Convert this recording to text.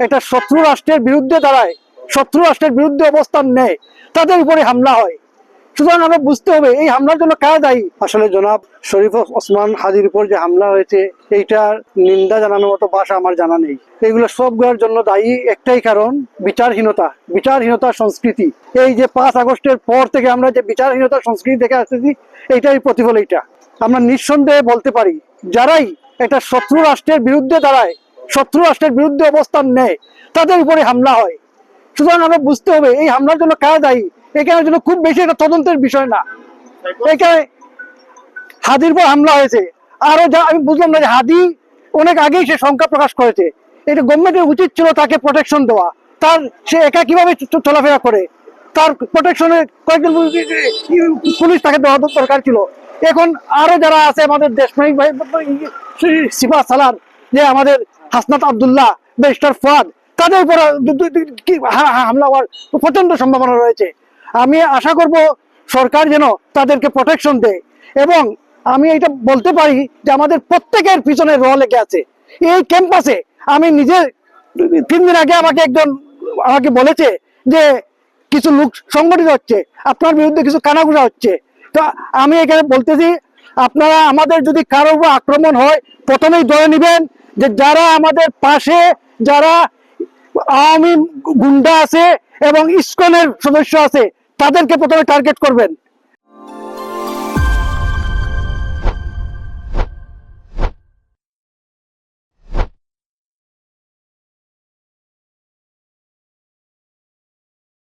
একটা শত্রু রাষ্ট্রের বিরুদ্ধে দাঁড়ায়, শত্রু রাষ্ট্রের বিরুদ্ধে অবস্থান নেয়, তাদের উপরে হামলা হয়। সুতরাং আমরা বুঝতে হবে, এই হামলার জন্য কারা দায়ী? আসলে জনাব শরীফ ওসমান হাজির উপর যে হামলা হয়েছে, এইটার নিন্দা জানানোর মতো ভাষা আমার জানা নেই। এগুলো সবগুলোর জন্য দায়ী একটাই কারণ, বিচারহীনতা, বিচারহীনতার সংস্কৃতি। এই যে পাঁচ আগস্টের পর থেকে আমরা যে বিচারহীনতার সংস্কৃতি দেখে আসতেছি এইটাই প্রতিফল এইটা। আমরা নিঃসন্দেহে বলতে পারি, যারাই একটা শত্রু রাষ্ট্রের বিরুদ্ধে দাঁড়ায় শত্রু রাষ্ট্রের বিরুদ্ধে অবস্থান নেয়, তাদের উপরে হামলা হয়। সুতরাং আমরা বুঝতে হবে, এই হামলার জন্য কারা দায়ী? এখানে জন্য খুব বেশি একটা তদন্তের বিষয় না। এখানে হাদির পর হামলা হয়েছে। আরও যা, আমি বুঝলাম না যে হাদি অনেক আগেই সে শঙ্কা প্রকাশ করেছে। এটা গভর্নমেন্টের উচিত ছিল তাকে প্রোটেকশন দেওয়া। তার, সে একা কীভাবে চলাফেরা করে? তার প্রোটেকশনে কয়েকজন পুলিশ তাকে দেওয়া দরকার ছিল। এখন আরও যারা আছে আমাদের দেশপ্রেমিক ভাই সিফা সালার যে আমাদের হাসনাত আবদুল্লাহ, ব্যারিস্টার ফাদ, তাদের উপর হামলা হওয়ার প্রচণ্ড সম্ভাবনা রয়েছে। আমি আশা করব সরকার যেন তাদেরকে প্রোটেকশন দেয় এবং আমি এটা বলতে পারি যে আমাদের প্রত্যেকের পিছনে র লেগে আছে। এই ক্যাম্পাসে আমি নিজে তিন দিন আগে আমাকে একজন আমাকে বলেছে যে কিছু লোক সংগঠিত হচ্ছে, আপনার বিরুদ্ধে কিছু কানাঘুষা হচ্ছে। তো আমি এখানে বলতেছি, আপনারা আমাদের যদি কারও উপর আক্রমণ হয়, প্রথমেই ধরে নেবেন যে যারা আমাদের পাশে, যারা আওয়ামী গুন্ডা আছে এবং ইস্কনের সদস্য আছে, তাদেরকে প্রথমে টার্গেট করবেন।